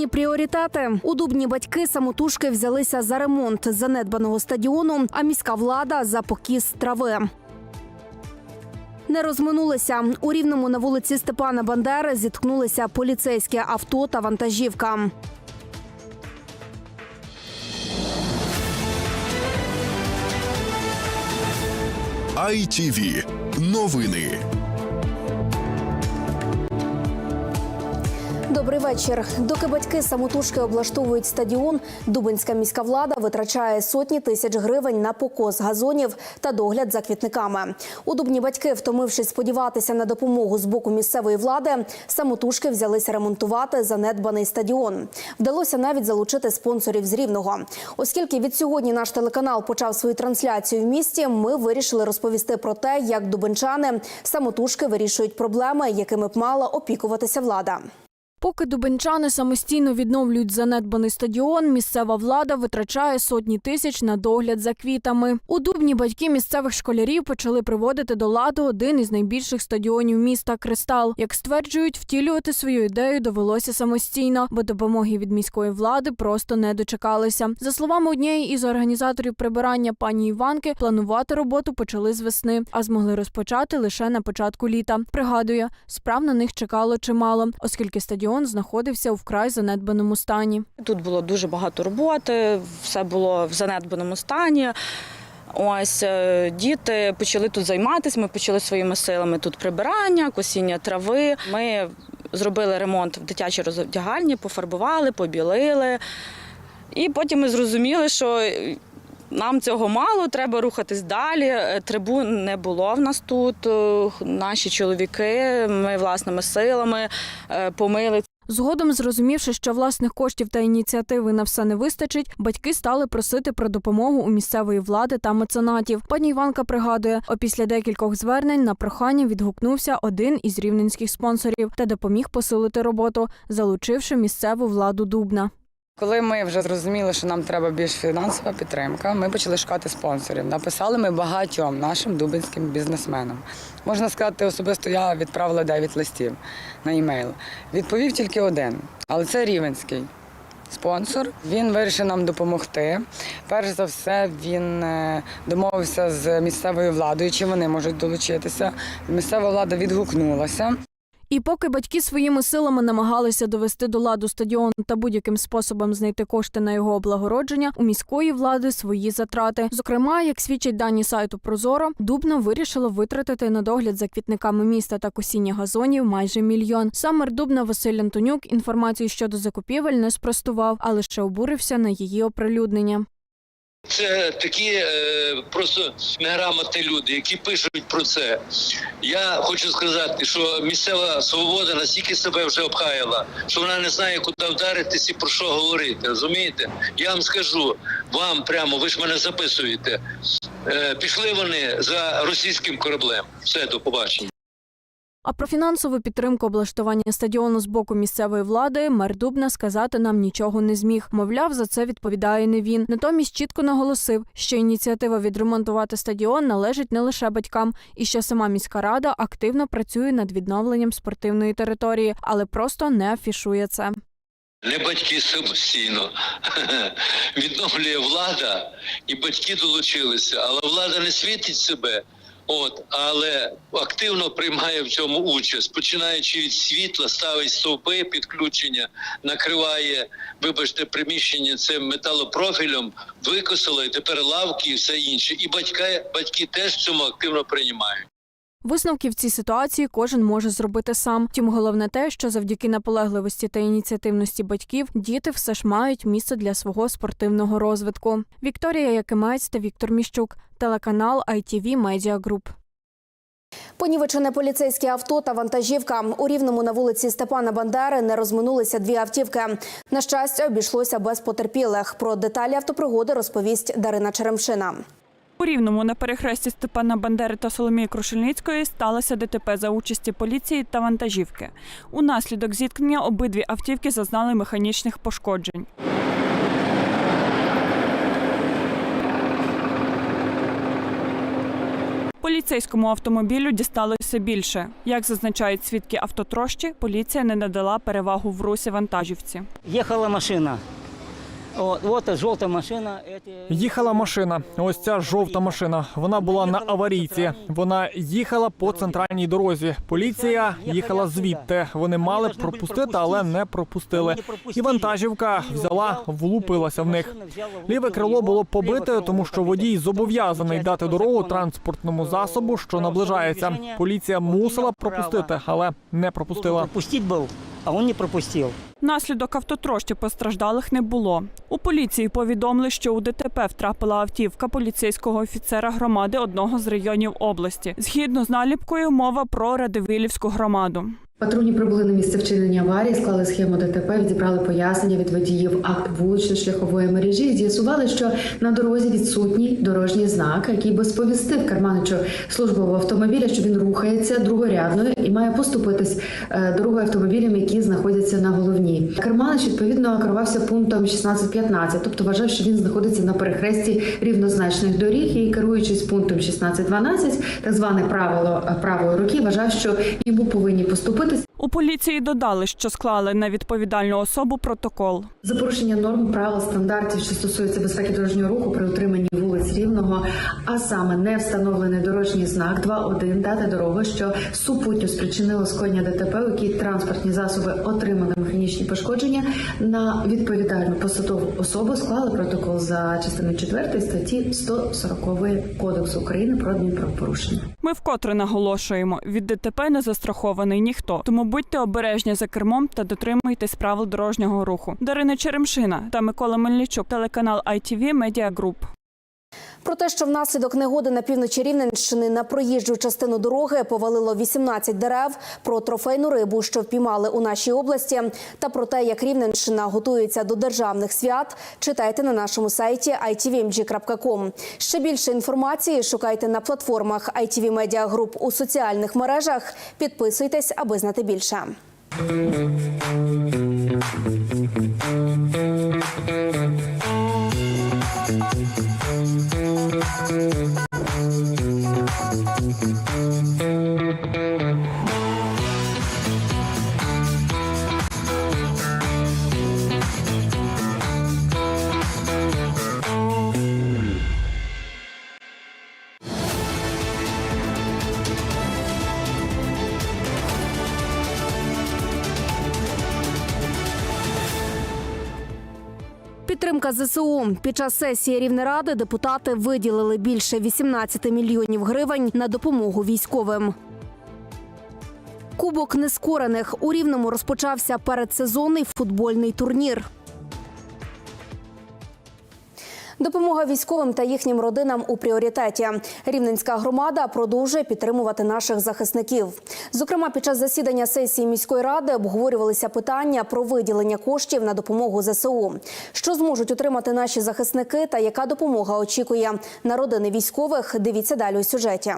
Їхні пріоритети у Дубні батьки самотужки взялися за ремонт занедбаного стадіону, а міська влада за покіс трави. Не розминулися у рівному на вулиці Степана Бандери. Зіткнулися поліцейське авто та вантажівка. ITV. Новини. Добрий вечір. Доки батьки самотужки облаштовують стадіон, Дубинська міська влада витрачає сотні тисяч гривень на покос газонів та догляд за квітниками. У Дубні батьки, втомившись сподіватися на допомогу з боку місцевої влади, самотужки взялися ремонтувати занедбаний стадіон. Вдалося навіть залучити спонсорів з рівного. Оскільки від сьогодні наш телеканал почав свою трансляцію в місті, ми вирішили розповісти про те, як дубенчани самотужки вирішують проблеми, якими б мала опікуватися влада. Поки дубенчани самостійно відновлюють занедбаний стадіон, місцева влада витрачає сотні тисяч на догляд за квітами. У Дубні батьки місцевих школярів почали приводити до ладу один із найбільших стадіонів міста Кристал. Як стверджують, втілювати свою ідею довелося самостійно, бо допомоги від міської влади просто не дочекалися. За словами однієї із організаторів прибирання пані Іванки, планувати роботу почали з весни, а змогли розпочати лише на початку літа. Пригадує, справ на них чекало чимало, оскільки стадіон знаходився у вкрай занедбаному стані. Тут було дуже багато роботи, все було в занедбаному стані. Ось е, діти почали тут займатися. Ми почали своїми силами тут прибирання, косіння трави. Ми зробили ремонт в дитячій роздягальні, пофарбували, побілили. І потім ми зрозуміли, що нам цього мало, треба рухатись далі. Е, Трибун не було в нас тут. Е, Наші чоловіки, ми власними силами е, помили Згодом, зрозумівши, що власних коштів та ініціативи на все не вистачить, батьки стали просити про допомогу у місцевої влади та меценатів. Пані Іванка пригадує, опісля декількох звернень на прохання відгукнувся один із рівненських спонсорів та допоміг посилити роботу, залучивши місцеву владу Дубна. Коли ми вже зрозуміли, що нам треба більш фінансова підтримка, ми почали шукати спонсорів. Написали ми багатьом нашим дубинським бізнесменам. Можна сказати, особисто я відправила 9 листів на емейл. Відповів тільки один, але це рівенський. Спонсор він вирішив нам допомогти. Перш за все, він е, домовився з місцевою владою, чи вони можуть долучитися. Місцева влада відгукнулася. І поки батьки своїми силами намагалися довести до ладу стадіон та будь-яким способом знайти кошти на його облагородження, у міської влади свої затрати. Зокрема, як свідчать дані сайту Прозоро, Дубно вирішило витратити на догляд за квітниками міста та косіння газонів майже мільйон. Сам Дубна Василь Антонюк інформацію щодо закупівель не спростував, а лише обурився на її оприлюднення. Це такі е, просто неграмотні люди, які пишуть про це. Я хочу сказати, що місцева свобода настільки себе вже обхаяла, що вона не знає, куди вдаритись і про що говорити. Розумієте? Я вам скажу вам прямо, ви ж мене записуєте. Е, пішли вони за російським кораблем. Все, до побачення. А про фінансову підтримку облаштування стадіону з боку місцевої влади мер Дубна сказати нам нічого не зміг. Мовляв, за це відповідає не він. Натомість чітко наголосив, що ініціатива відремонтувати стадіон належить не лише батькам, і що сама міська рада активно працює над відновленням спортивної території, але просто не афішує це. Не батьки самостійно відновлює влада, і батьки долучилися, але влада не світить себе. От, але активно приймає в цьому участь, починаючи від світла, ставить стовпи підключення, накриває, вибачте, приміщення цим металопрофілем, викосило, і тепер лавки і все інше. І батьки, батьки теж в цьому активно приймають. Висновки в цій ситуації кожен може зробити сам. Втім, головне те, що завдяки наполегливості та ініціативності батьків діти все ж мають місце для свого спортивного розвитку. Вікторія Якимець та Віктор Міщук, телеканал ITV Media Group. Понівечене поліцейське авто та вантажівка у рівному на вулиці Степана Бандери не розминулися дві автівки. На щастя, обійшлося без потерпілих. Про деталі автопригоди розповість Дарина Черемшина. У Рівному на перехресті Степана Бандери та Соломії Крушельницької сталося ДТП за участі поліції та вантажівки. Унаслідок зіткнення обидві автівки зазнали механічних пошкоджень. Поліцейському автомобілю дісталось все більше. Як зазначають свідки автотрощі, поліція не надала перевагу в русі вантажівці. Ехала машина. Вот желтая машина. Їхала машина. Ось ця жовта машина. Вона була на аварійці. Вона їхала по центральній дорозі. Поліція їхала звідти. Вони мали пропустити, але не пропустили. І вантажівка взяла, влупилася в них. Ліве крило було побите, тому що водій зобов'язаний дати дорогу транспортному засобу, що наближається. Поліція мусила пропустити, але не пропустила. Пропустить был, а он не пропустил. Наслідок автотрощі постраждалих не було. У поліції повідомили, що у ДТП втрапила автівка поліцейського офіцера громади одного з районів області. Згідно з наліпкою, мова про Радивилівську громаду. Патрульні прибули на місце вчинення аварії, склали схему ДТП, відібрали пояснення від водіїв акт вулично-шляхової мережі. З'ясували, що на дорозі відсутній дорожній знак, який би сповістив керманичу службового автомобіля, що він рухається другорядною і має поступитись е, дорогою автомобілям, які знаходяться на головній. Керманич відповідно керувався пунктом 16.15, тобто вважав, що він знаходиться на перехресті рівнозначних доріг і керуючись пунктом 16.12, так зване правило е, правої руки, вважав, що йому повинні поступити У поліції додали, що склали на відповідальну особу протокол. За порушення норм правил стандартів, що стосуються безпеки дорожнього руху при утриманні вулиць рівного, а саме не встановлений дорожній знак 2.1 дати дорогу, що супутньо спричинило скоєння ДТП, у якій транспортні засоби отримали механічні пошкодження. На відповідальну посадову особу склали протокол за частиною 4 статті 140 Кодексу України про адмінправопорушення. Ми вкотре наголошуємо, від ДТП не застрахований ніхто. Тому будьте обережні за кермом та дотримуйтесь правил дорожнього руху. Дарина Черемшина та Микола Мельничук, телеканал ITV Media Group. Про те, що внаслідок негоди на півночі Рівненщини на проїжджу частину дороги повалило 18 дерев, про трофейну рибу, що впіймали у нашій області, та про те, як Рівненщина готується до державних свят, читайте на нашому сайті itvmg.com. Ще більше інформації шукайте на платформах ITV Media Group у соціальних мережах. Підписуйтесь, аби знати більше. Thank you. Підтримка ЗСУ під час сесії Рівнеради депутати виділили більше 18 мільйонів гривень на допомогу військовим. Кубок нескорених у Рівному розпочався передсезонний футбольний турнір. Допомога військовим та їхнім родинам у пріоритеті. Рівненська громада продовжує підтримувати наших захисників. Зокрема, під час засідання сесії міської ради обговорювалися питання про виділення коштів на допомогу ЗСУ. Що зможуть отримати наші захисники та яка допомога очікує на родини військових? Дивіться далі у сюжеті.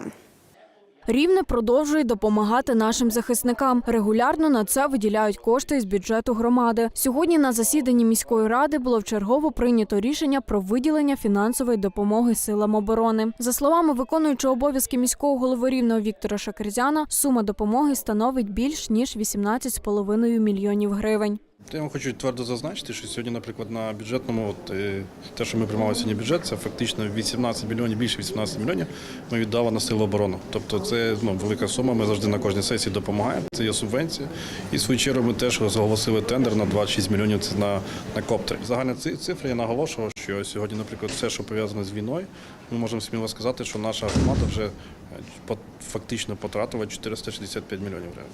Рівне продовжує допомагати нашим захисникам. Регулярно на це виділяють кошти із бюджету громади. Сьогодні на засіданні міської ради було вчергово прийнято рішення про виділення фінансової допомоги силам оборони. За словами виконуючого обов'язки міського голови рівного Віктора Шакерзяна, сума допомоги становить більш ніж 18,5 мільйонів гривень. Я вам хочу твердо зазначити, що сьогодні, наприклад, на бюджетному, от е, те, що ми приймали сьогодні бюджет, це фактично 18 мільйонів, більше 18 мільйонів ми віддали на силу оборони. Тобто це ну, велика сума. Ми завжди на кожній сесії допомагаємо. Це є субвенція. І свою чергу ми теж оголосили тендер на 26 мільйонів це на, на коптери. Загальна ци- цифра я наголошував, що сьогодні, наприклад, все, що пов'язане з війною, ми можемо сміло сказати, що наша громада вже е, фактично потратила 465 мільйонів гривень.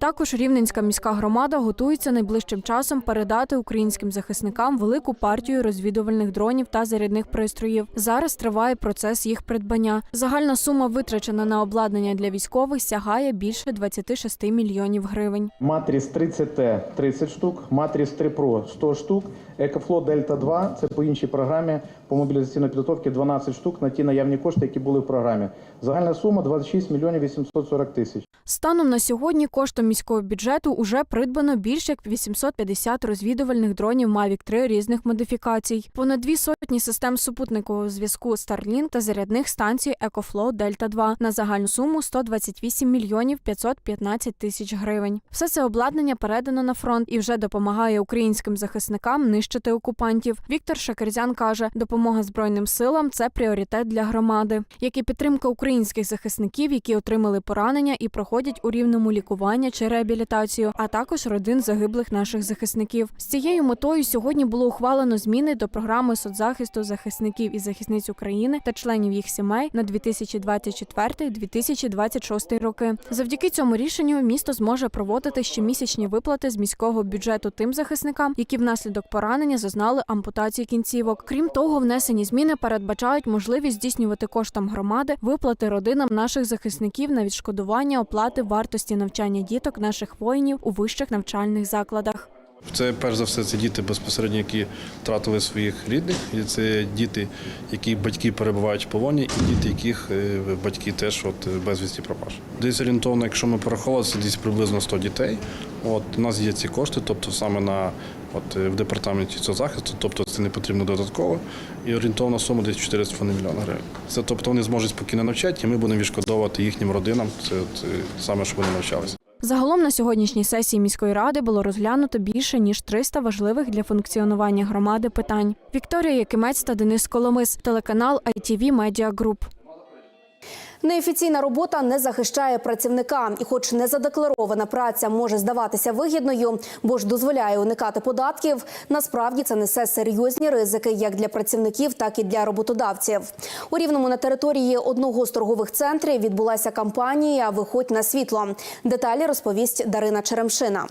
Також Рівненська міська громада готується найближчим часом передати українським захисникам велику партію розвідувальних дронів та зарядних пристроїв. Зараз триває процес їх придбання. Загальна сума витрачена на обладнання для військових сягає більше 26 мільйонів гривень. Матріс 30Т 30 штук, Матріс 3 Pro 100 штук, Екофлот Дельта 2 це по іншій програмі по мобілізаційній підготовці 12 штук на ті наявні кошти, які були в програмі. Загальна сума 26 мільйонів 840 тисяч. Станом на сьогодні коштом міського бюджету уже придбано більше як 850 розвідувальних дронів Mavic 3 різних модифікацій, понад дві сотні систем супутникового зв'язку Starlink та зарядних станцій EcoFlow Delta 2 на загальну суму 128 мільйонів 515 тисяч гривень. Все це обладнання передано на фронт і вже допомагає українським захисникам нищити окупантів. Віктор Шакерзян каже, допомога збройним силам це пріоритет для громади, як і підтримка українських захисників, які отримали поранення і проходять у рівному лікування чи реабілітацію, а також родин загиблих наших захисників. З цією метою сьогодні було ухвалено зміни до програми соцзахисту захисників і захисниць України та членів їх сімей на 2024-2026 роки. Завдяки цьому рішенню місто зможе проводити щомісячні виплати з міського бюджету тим захисникам, які внаслідок поранення зазнали ампутації кінцівок. Крім того, внесені зміни передбачають можливість здійснювати коштом громади виплати родинам наших захисників на відшкодування оплати вартості навчання діток наших воїнів у вищих навчальних закладах. Це перш за все це діти безпосередньо, які втратили своїх рідних, і це діти, які батьки перебувають в полоні, і діти, яких е, батьки теж от е, безвісті пропажі. Десь орієнтовно, якщо ми порахували, це десь приблизно 100 дітей. От у нас є ці кошти, тобто саме на от е, в департаменті соцзахисту, тобто це не потрібно додатково. І орієнтовна сума десь 4,5 мільйона гривень. Це тобто вони зможуть спокійно навчати, і ми будемо відшкодовувати їхнім родинам. Це от, е, саме, що вони навчалися. Загалом на сьогоднішній сесії міської ради було розглянуто більше ніж 300 важливих для функціонування громади питань. Вікторія Якимець та Денис Коломис, телеканал ITV Media Group. Неофіційна робота не захищає працівника, і, хоч незадекларована праця може здаватися вигідною, бо ж дозволяє уникати податків, насправді це несе серйозні ризики як для працівників, так і для роботодавців. У рівному на території одного з торгових центрів відбулася кампанія Виходь на світло. Деталі розповість Дарина Черемшина.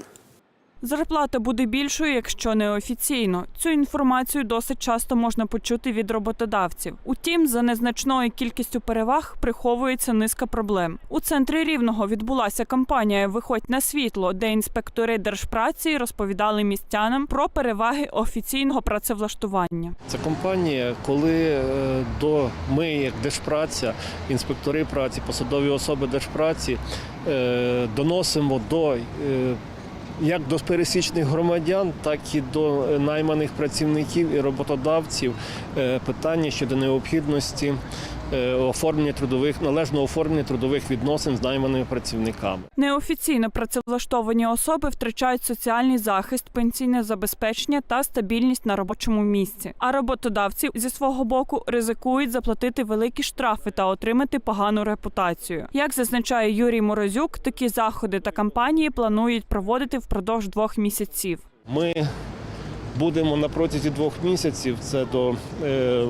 Зарплата буде більшою, якщо не офіційно. Цю інформацію досить часто можна почути від роботодавців. Утім, за незначною кількістю переваг приховується низка проблем. У центрі рівного відбулася кампанія Виходь на світло, де інспектори держпраці розповідали містянам про переваги офіційного працевлаштування. Це компанія, коли е, до ми, як держпраця, інспектори праці, посадові особи держпраці, е, доносимо до е, як до пересічних громадян, так і до е, найманих працівників і роботодавців е, питання щодо необхідності оформлення трудових належного оформлення трудових відносин з найманими працівниками. Неофіційно працевлаштовані особи втрачають соціальний захист, пенсійне забезпечення та стабільність на робочому місці. А роботодавці зі свого боку ризикують заплатити великі штрафи та отримати погану репутацію. Як зазначає Юрій Морозюк, такі заходи та кампанії планують проводити впродовж двох місяців. Ми будемо на протязі двох місяців, це до е,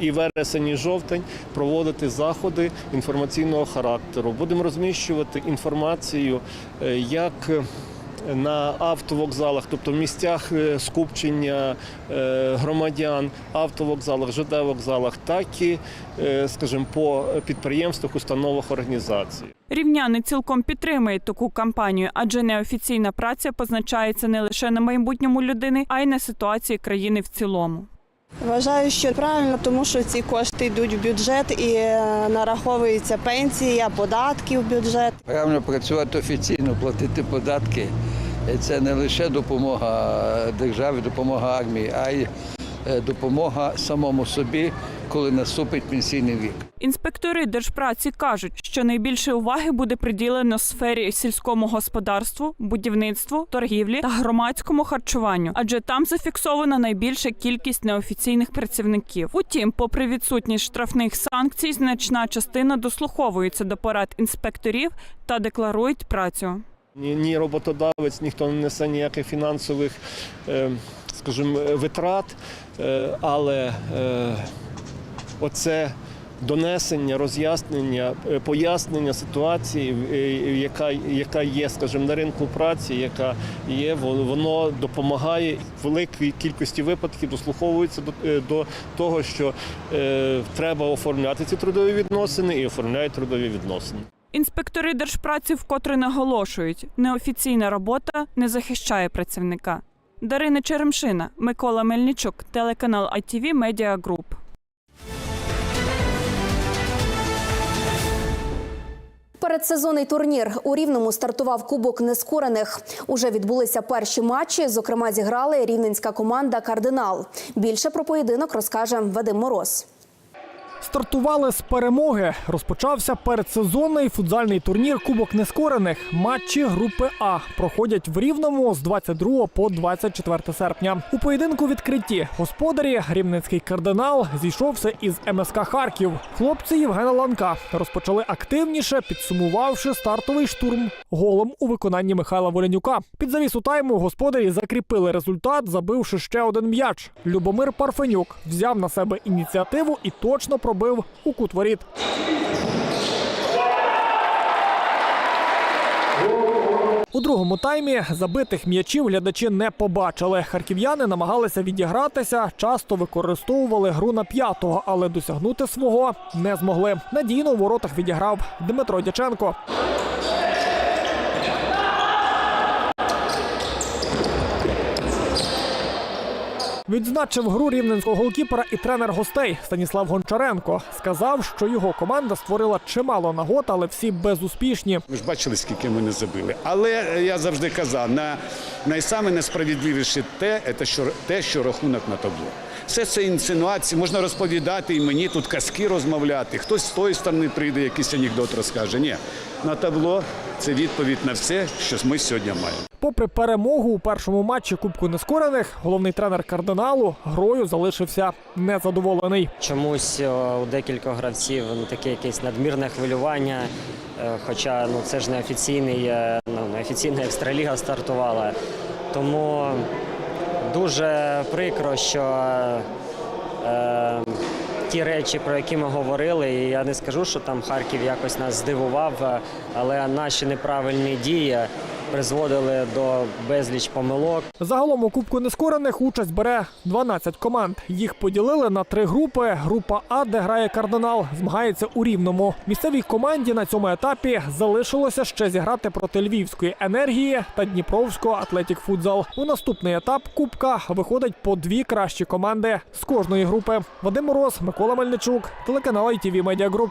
і вересень, і жовтень, проводити заходи інформаційного характеру. Будемо розміщувати інформацію е, як на автовокзалах, тобто в місцях е, скупчення е, громадян, автовокзалах, ЖД вокзалах, так і, е, скажімо, по підприємствах, установах організацій. Рівняни цілком підтримують таку кампанію, адже неофіційна праця позначається не лише на майбутньому людини, а й на ситуації країни в цілому. Вважаю, що правильно, тому що ці кошти йдуть в бюджет і нараховуються нараховується пенсія, податки в бюджет. Правильно працювати офіційно, платити податки. Це не лише допомога державі, допомога армії, а й е, допомога самому собі, коли наступить пенсійний вік. Інспектори держпраці кажуть, що найбільше уваги буде приділено сфері сільському господарству, будівництву, торгівлі та громадському харчуванню, адже там зафіксована найбільша кількість неофіційних працівників. Утім, попри відсутність штрафних санкцій, значна частина дослуховується до порад інспекторів та декларують працю. Ні, ні роботодавець, ніхто не несе ніяких фінансових, е, скажімо, витрат, е, але е, оце донесення, роз'яснення, е, пояснення ситуації, е, яка, яка є, скажімо, на ринку праці, яка є, воно- допомагає великій кількості випадків дослуховується до, е, до того, що е, треба оформляти ці трудові відносини і оформляють трудові відносини. Інспектори держпраці вкотре наголошують, неофіційна робота не захищає працівника. Дарина Черемшина, Микола Мельничук, телеканал ITV Media Group. Передсезонний турнір у Рівному стартував Кубок нескорених. Уже відбулися перші матчі. Зокрема, зіграли рівненська команда Кардинал. Більше про поєдинок розкаже Вадим Мороз. Стартували з перемоги. Розпочався передсезонний футзальний турнір Кубок Нескорених. Матчі групи А проходять в Рівному з 22 по 24 серпня. У поєдинку відкритті господарі Рівненський кардинал зійшовся із МСК Харків. Хлопці Євгена Ланка розпочали активніше, підсумувавши стартовий штурм голом у виконанні Михайла Волянюка. Під завісу тайму господарі закріпили результат, забивши ще один м'яч. Любомир Парфенюк взяв на себе ініціативу і точно пробив у кут воріт. У другому таймі забитих м'ячів глядачі не побачили. Харків'яни намагалися відігратися, часто використовували гру на п'ятого, але досягнути свого не змогли. Надійно у воротах відіграв Дмитро Дяченко. Відзначив гру рівненського голкіпера і тренер гостей Станіслав Гончаренко. Сказав, що його команда створила чимало нагод, але всі безуспішні. Ми ж бачили, скільки ми не забили. Але е, я завжди казав, на найсаме несправедливіше те, це що те, що рахунок на табло. Все це інсинуації, можна розповідати і мені тут казки розмовляти. Хтось з тої сторони прийде, якийсь анекдот розкаже. Ні, на табло це відповідь на все, що ми сьогодні маємо. Попри перемогу у першому матчі Кубку Нескорених, головний тренер кардиналу грою залишився незадоволений. Чомусь е, у декількох гравців ну, таке якесь надмірне хвилювання. е, Хоча ну, це ж не офіційний, е, ну, не офіційна екстраліга стартувала. Тому дуже прикро, що е, ті речі, про які ми говорили, і я не скажу, що там Харків якось нас здивував, е, але наші неправильні дії призводили до безліч помилок. Загалом у Кубку Нескорених участь бере 12 команд. Їх поділили на три групи. Група А, де грає кардинал, змагається у рівному. Місцевій команді на цьому етапі залишилося ще зіграти проти львівської енергії та Дніпровського Атлетік Футзал. У наступний етап Кубка виходить по дві кращі команди з кожної групи. Вадим Мороз, Микола Мельничук, телеканал ITV Media Group.